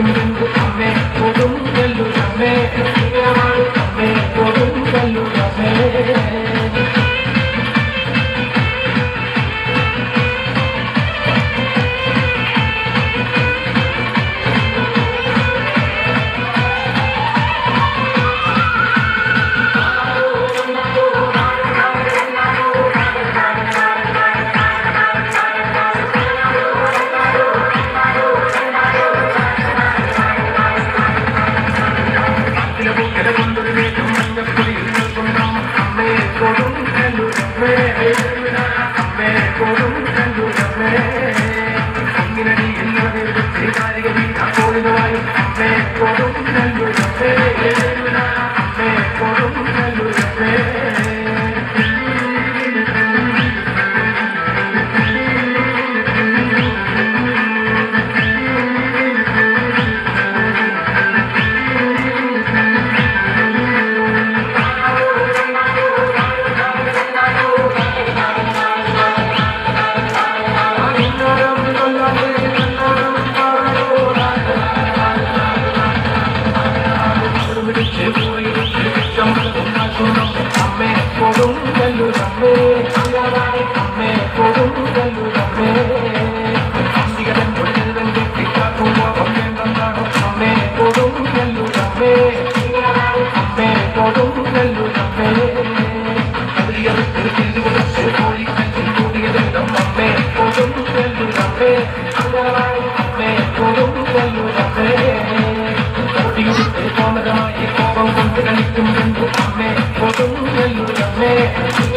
Thank you. അമ്മേ കൊടുങ്കല്ലുരമ്മേ അമ്മേ കൊടുങ്കല്ലുരമ്മേ അന്തികതൻ പൊടിതൻ കെട്ടിക്കാക്കുമ്പോ അമ്മേ നന്നാണോ അമ്മേ കൊടുങ്കല്ലുരമ്മേ അമ്മേ കൊടുങ്കല്ലുരമ്മേ അതിയത് തിരിച്ചു കൊടുത്ത് കോഴിക്കല്ലിൽ കൂടിയതെന്തം അമ്മേ കൊടുങ്കല്ലുരമ്മേ അമ്മേ കൊടുങ്കല്ലുരമ്മേ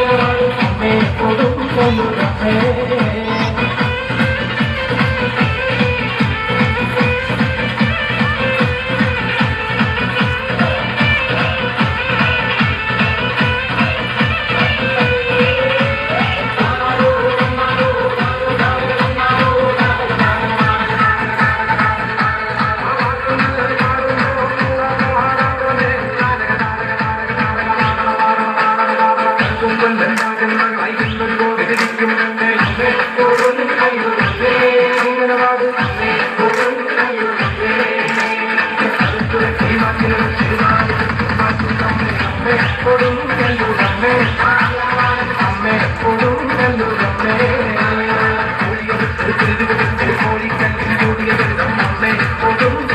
അമ്മേ കൊടും